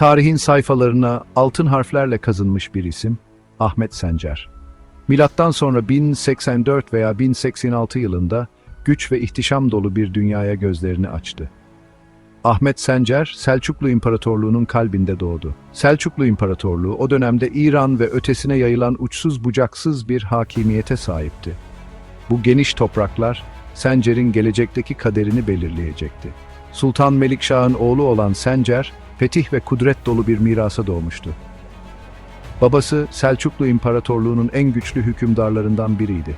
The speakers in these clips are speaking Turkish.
Tarihin sayfalarına altın harflerle kazınmış bir isim Ahmet Sencer. Milattan sonra 1084 veya 1086 yılında güç ve ihtişam dolu bir dünyaya gözlerini açtı. Ahmet Sencer, Selçuklu İmparatorluğu'nun kalbinde doğdu. Selçuklu İmparatorluğu o dönemde İran ve ötesine yayılan uçsuz bucaksız bir hakimiyete sahipti. Bu geniş topraklar Sencer'in gelecekteki kaderini belirleyecekti. Sultan Melikşah'ın oğlu olan Sencer, fetih ve kudret dolu bir mirasa doğmuştu. Babası Selçuklu İmparatorluğu'nun en güçlü hükümdarlarından biriydi.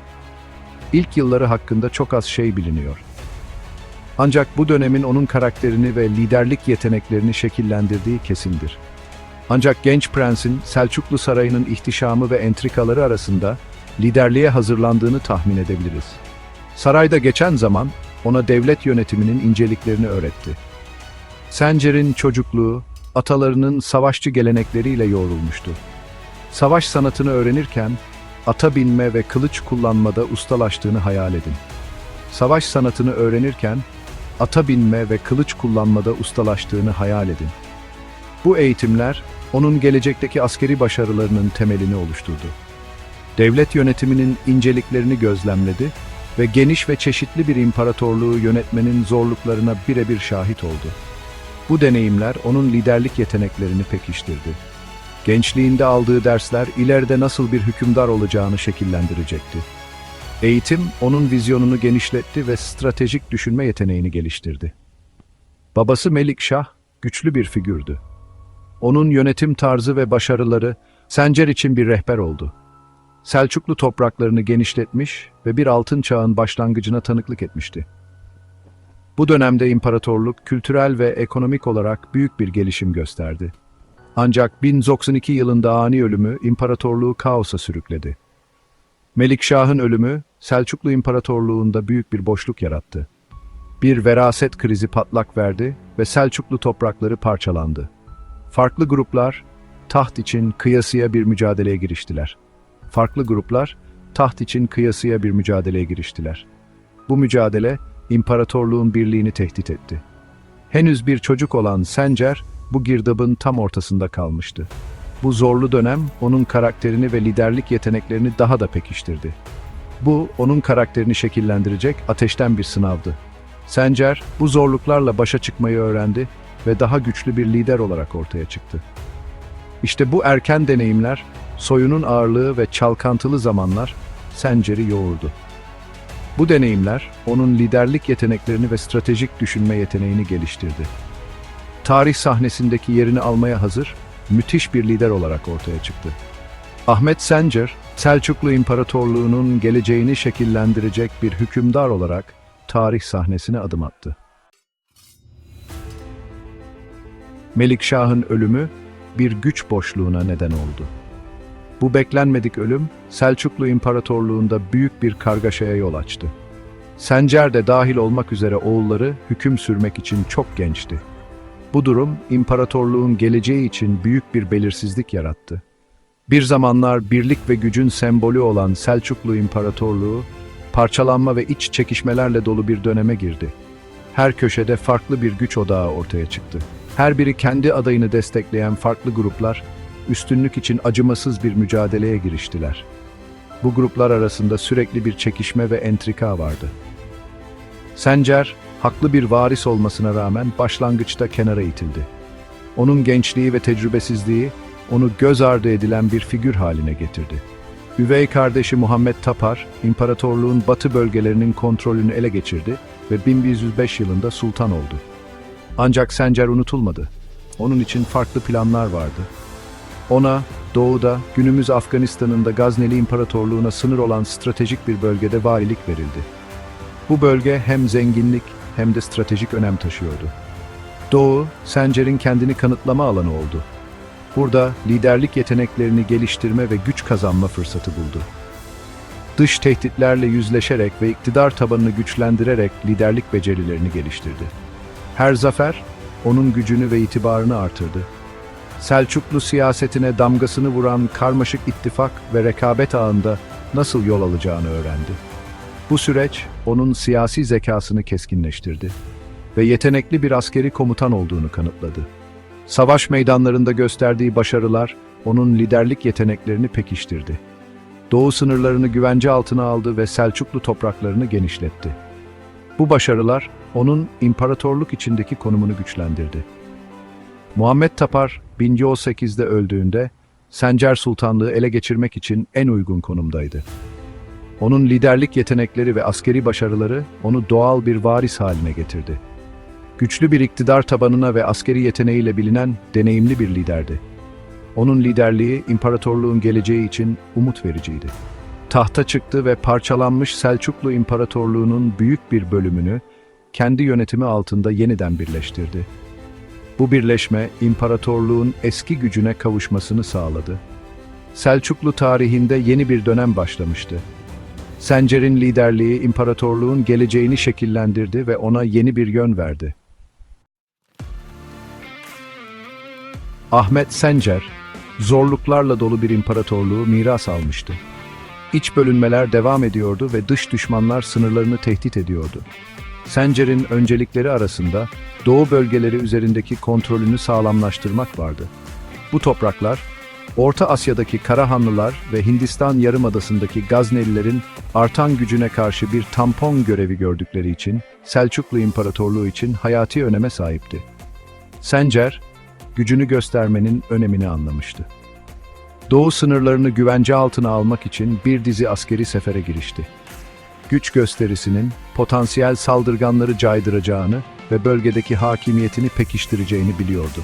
İlk yılları hakkında çok az şey biliniyor. Ancak bu dönemin onun karakterini ve liderlik yeteneklerini şekillendirdiği kesindir. Ancak genç prensin Selçuklu sarayının ihtişamı ve entrikaları arasında liderliğe hazırlandığını tahmin edebiliriz. Sarayda geçen zaman ona devlet yönetiminin inceliklerini öğretti. Sencer'in çocukluğu, atalarının savaşçı gelenekleriyle yoğrulmuştu. Savaş sanatını öğrenirken, ata binme ve kılıç kullanmada ustalaştığını hayal edin. Savaş sanatını öğrenirken, ata binme ve kılıç kullanmada ustalaştığını hayal edin. Bu eğitimler, onun gelecekteki askeri başarılarının temelini oluşturdu. Devlet yönetiminin inceliklerini gözlemledi ve geniş ve çeşitli bir imparatorluğu yönetmenin zorluklarına birebir şahit oldu. Bu deneyimler onun liderlik yeteneklerini pekiştirdi. Gençliğinde aldığı dersler ileride nasıl bir hükümdar olacağını şekillendirecekti. Eğitim onun vizyonunu genişletti ve stratejik düşünme yeteneğini geliştirdi. Babası Melikşah güçlü bir figürdü. Onun yönetim tarzı ve başarıları Sencer için bir rehber oldu. Selçuklu topraklarını genişletmiş ve bir altın çağın başlangıcına tanıklık etmişti. Bu dönemde imparatorluk kültürel ve ekonomik olarak büyük bir gelişim gösterdi. Ancak 1092 yılında ani ölümü imparatorluğu kaosa sürükledi. Melikşah'ın ölümü Selçuklu İmparatorluğu'nda büyük bir boşluk yarattı. Bir veraset krizi patlak verdi ve Selçuklu toprakları parçalandı. Farklı gruplar taht için kıyasıya bir mücadeleye giriştiler. Farklı gruplar taht için kıyasıya bir mücadeleye giriştiler. Bu mücadele imparatorluğun birliğini tehdit etti. Henüz bir çocuk olan Sencer bu girdabın tam ortasında kalmıştı. Bu zorlu dönem onun karakterini ve liderlik yeteneklerini daha da pekiştirdi. Bu onun karakterini şekillendirecek ateşten bir sınavdı. Sencer bu zorluklarla başa çıkmayı öğrendi ve daha güçlü bir lider olarak ortaya çıktı. İşte bu erken deneyimler, soyunun ağırlığı ve çalkantılı zamanlar Sencer'i yoğurdu. Bu deneyimler onun liderlik yeteneklerini ve stratejik düşünme yeteneğini geliştirdi. Tarih sahnesindeki yerini almaya hazır, müthiş bir lider olarak ortaya çıktı. Ahmet Sencer, Selçuklu İmparatorluğu'nun geleceğini şekillendirecek bir hükümdar olarak tarih sahnesine adım attı. Melikşah'ın ölümü bir güç boşluğuna neden oldu. Bu beklenmedik ölüm Selçuklu İmparatorluğu'nda büyük bir kargaşaya yol açtı. Sencer de dahil olmak üzere oğulları hüküm sürmek için çok gençti. Bu durum imparatorluğun geleceği için büyük bir belirsizlik yarattı. Bir zamanlar birlik ve gücün sembolü olan Selçuklu İmparatorluğu, parçalanma ve iç çekişmelerle dolu bir döneme girdi. Her köşede farklı bir güç odağı ortaya çıktı. Her biri kendi adayını destekleyen farklı gruplar, üstünlük için acımasız bir mücadeleye giriştiler. Bu gruplar arasında sürekli bir çekişme ve entrika vardı. Sencer, haklı bir varis olmasına rağmen başlangıçta kenara itildi. Onun gençliği ve tecrübesizliği onu göz ardı edilen bir figür haline getirdi. Üvey kardeşi Muhammed Tapar, imparatorluğun batı bölgelerinin kontrolünü ele geçirdi ve 1105 yılında sultan oldu. Ancak Sencer unutulmadı. Onun için farklı planlar vardı. Ona doğuda, günümüz Afganistan'ın da Gazneli İmparatorluğu'na sınır olan stratejik bir bölgede valilik verildi. Bu bölge hem zenginlik hem de stratejik önem taşıyordu. Doğu, Sencer'in kendini kanıtlama alanı oldu. Burada liderlik yeteneklerini geliştirme ve güç kazanma fırsatı buldu. Dış tehditlerle yüzleşerek ve iktidar tabanını güçlendirerek liderlik becerilerini geliştirdi. Her zafer, onun gücünü ve itibarını artırdı. Selçuklu siyasetine damgasını vuran karmaşık ittifak ve rekabet ağında nasıl yol alacağını öğrendi. Bu süreç onun siyasi zekasını keskinleştirdi ve yetenekli bir askeri komutan olduğunu kanıtladı. Savaş meydanlarında gösterdiği başarılar onun liderlik yeteneklerini pekiştirdi. Doğu sınırlarını güvence altına aldı ve Selçuklu topraklarını genişletti. Bu başarılar onun imparatorluk içindeki konumunu güçlendirdi. Muhammed Tapar 1018'de öldüğünde Sencer Sultanlığı ele geçirmek için en uygun konumdaydı. Onun liderlik yetenekleri ve askeri başarıları onu doğal bir varis haline getirdi. Güçlü bir iktidar tabanına ve askeri yeteneğiyle bilinen deneyimli bir liderdi. Onun liderliği imparatorluğun geleceği için umut vericiydi. Tahta çıktı ve parçalanmış Selçuklu İmparatorluğu'nun büyük bir bölümünü kendi yönetimi altında yeniden birleştirdi. Bu birleşme imparatorluğun eski gücüne kavuşmasını sağladı. Selçuklu tarihinde yeni bir dönem başlamıştı. Sencer'in liderliği imparatorluğun geleceğini şekillendirdi ve ona yeni bir yön verdi. Ahmet Sencer, zorluklarla dolu bir imparatorluğu miras almıştı. İç bölünmeler devam ediyordu ve dış düşmanlar sınırlarını tehdit ediyordu. Sencer'in öncelikleri arasında doğu bölgeleri üzerindeki kontrolünü sağlamlaştırmak vardı. Bu topraklar, Orta Asya'daki Karahanlılar ve Hindistan Yarımadası'ndaki Gaznelilerin artan gücüne karşı bir tampon görevi gördükleri için Selçuklu İmparatorluğu için hayati öneme sahipti. Sencer, gücünü göstermenin önemini anlamıştı. Doğu sınırlarını güvence altına almak için bir dizi askeri sefere girişti. Güç gösterisinin potansiyel saldırganları caydıracağını ve bölgedeki hakimiyetini pekiştireceğini biliyordu.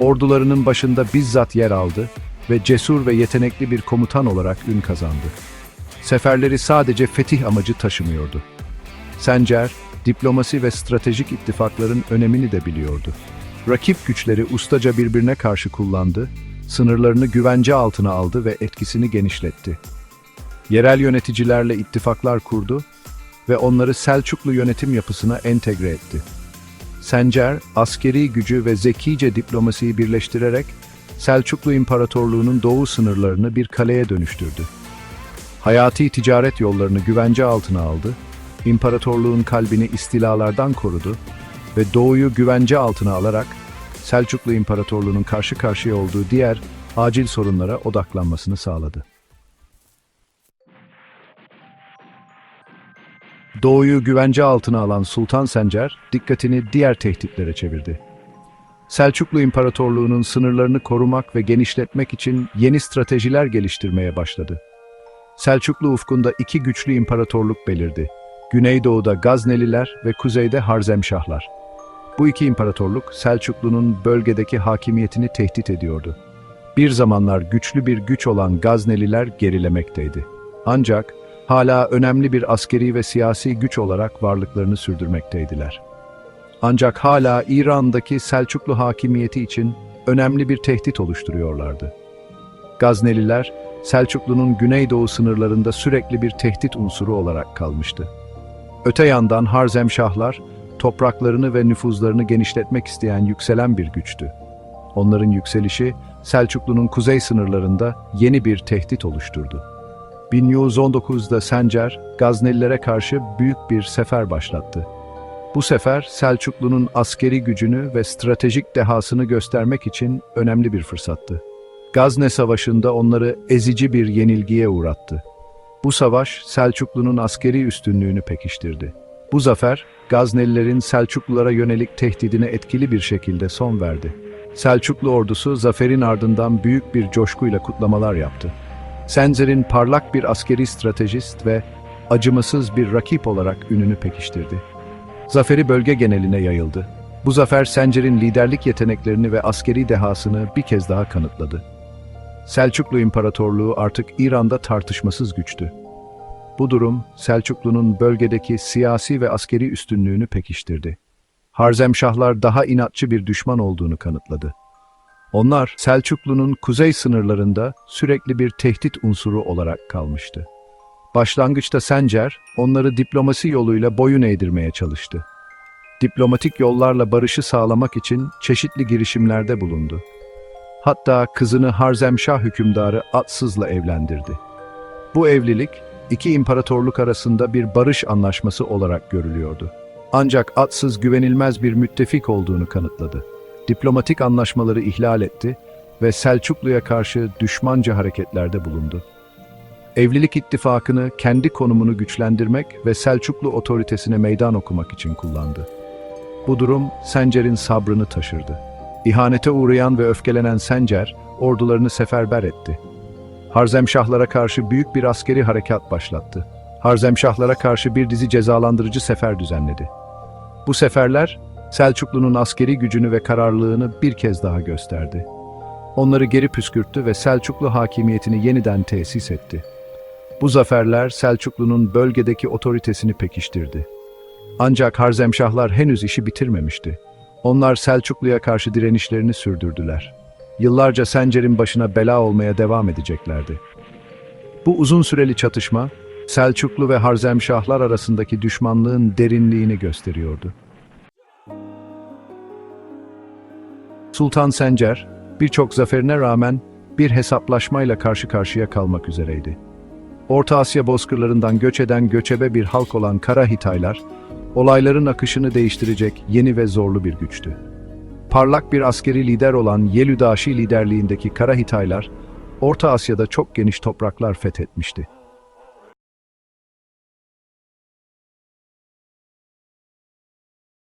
Ordularının başında bizzat yer aldı ve cesur ve yetenekli bir komutan olarak ün kazandı. Seferleri sadece fetih amacı taşımıyordu. Sencer, diplomasi ve stratejik ittifakların önemini de biliyordu. Rakip güçleri ustaca birbirine karşı kullandı, sınırlarını güvence altına aldı ve etkisini genişletti. Yerel yöneticilerle ittifaklar kurdu ve onları Selçuklu yönetim yapısına entegre etti. Sencer, askeri gücü ve zekice diplomasiyi birleştirerek Selçuklu İmparatorluğu'nun doğu sınırlarını bir kaleye dönüştürdü. Hayati ticaret yollarını güvence altına aldı, imparatorluğun kalbini istilalardan korudu ve doğuyu güvence altına alarak Selçuklu İmparatorluğu'nun karşı karşıya olduğu diğer acil sorunlara odaklanmasını sağladı. Doğuyu güvence altına alan Sultan Sencer dikkatini diğer tehditlere çevirdi. Selçuklu İmparatorluğu'nun sınırlarını korumak ve genişletmek için yeni stratejiler geliştirmeye başladı. Selçuklu ufkunda iki güçlü imparatorluk belirdi. Güneydoğuda Gazneliler ve kuzeyde Harzemşahlar. Bu iki imparatorluk Selçuklu'nun bölgedeki hakimiyetini tehdit ediyordu. Bir zamanlar güçlü bir güç olan Gazneliler gerilemekteydi. Ancak hala önemli bir askeri ve siyasi güç olarak varlıklarını sürdürmekteydiler. Ancak hala İran'daki Selçuklu hakimiyeti için önemli bir tehdit oluşturuyorlardı. Gazneliler, Selçuklu'nun güneydoğu sınırlarında sürekli bir tehdit unsuru olarak kalmıştı. Öte yandan Harzemşahlar, topraklarını ve nüfuzlarını genişletmek isteyen yükselen bir güçtü. Onların yükselişi, Selçuklu'nun kuzey sınırlarında yeni bir tehdit oluşturdu. 1119'da Sencer, Gaznelilere karşı büyük bir sefer başlattı. Bu sefer Selçuklu'nun askeri gücünü ve stratejik dehasını göstermek için önemli bir fırsattı. Gazne Savaşı'nda onları ezici bir yenilgiye uğrattı. Bu savaş Selçuklu'nun askeri üstünlüğünü pekiştirdi. Bu zafer, Gaznelilerin Selçuklulara yönelik tehdidine etkili bir şekilde son verdi. Selçuklu ordusu zaferin ardından büyük bir coşkuyla kutlamalar yaptı. Senzer'in parlak bir askeri stratejist ve acımasız bir rakip olarak ününü pekiştirdi. Zaferi bölge geneline yayıldı. Bu zafer Sencer'in liderlik yeteneklerini ve askeri dehasını bir kez daha kanıtladı. Selçuklu İmparatorluğu artık İran'da tartışmasız güçtü. Bu durum Selçuklu'nun bölgedeki siyasi ve askeri üstünlüğünü pekiştirdi. Harzemşahlar daha inatçı bir düşman olduğunu kanıtladı. Onlar Selçuklu'nun kuzey sınırlarında sürekli bir tehdit unsuru olarak kalmıştı. Başlangıçta Sencer, onları diplomasi yoluyla boyun eğdirmeye çalıştı. Diplomatik yollarla barışı sağlamak için çeşitli girişimlerde bulundu. Hatta kızını Harzemşah hükümdarı Atsız'la evlendirdi. Bu evlilik, iki imparatorluk arasında bir barış anlaşması olarak görülüyordu. Ancak Atsız güvenilmez bir müttefik olduğunu kanıtladı. Diplomatik anlaşmaları ihlal etti ve Selçuklu'ya karşı düşmanca hareketlerde bulundu. Evlilik ittifakını kendi konumunu güçlendirmek ve Selçuklu otoritesine meydan okumak için kullandı. Bu durum Sencer'in sabrını taşırdı. İhanete uğrayan ve öfkelenen Sencer, ordularını seferber etti. Harzemşahlara karşı büyük bir askeri harekat başlattı. Harzemşahlara karşı bir dizi cezalandırıcı sefer düzenledi. Bu seferler, Selçuklu'nun askeri gücünü ve kararlılığını bir kez daha gösterdi. Onları geri püskürttü ve Selçuklu hakimiyetini yeniden tesis etti. Bu zaferler Selçuklu'nun bölgedeki otoritesini pekiştirdi. Ancak Harzemşahlar henüz işi bitirmemişti. Onlar Selçuklu'ya karşı direnişlerini sürdürdüler. Yıllarca Sencer'in başına bela olmaya devam edeceklerdi. Bu uzun süreli çatışma, Selçuklu ve Harzemşahlar arasındaki düşmanlığın derinliğini gösteriyordu. Sultan Sencer, birçok zaferine rağmen bir hesaplaşmayla karşı karşıya kalmak üzereydi. Orta Asya bozkırlarından göç eden göçebe bir halk olan Kara Hitaylar, olayların akışını değiştirecek yeni ve zorlu bir güçtü. Parlak bir askeri lider olan Yelüdaşi liderliğindeki Kara Hitaylar, Orta Asya'da çok geniş topraklar fethetmişti.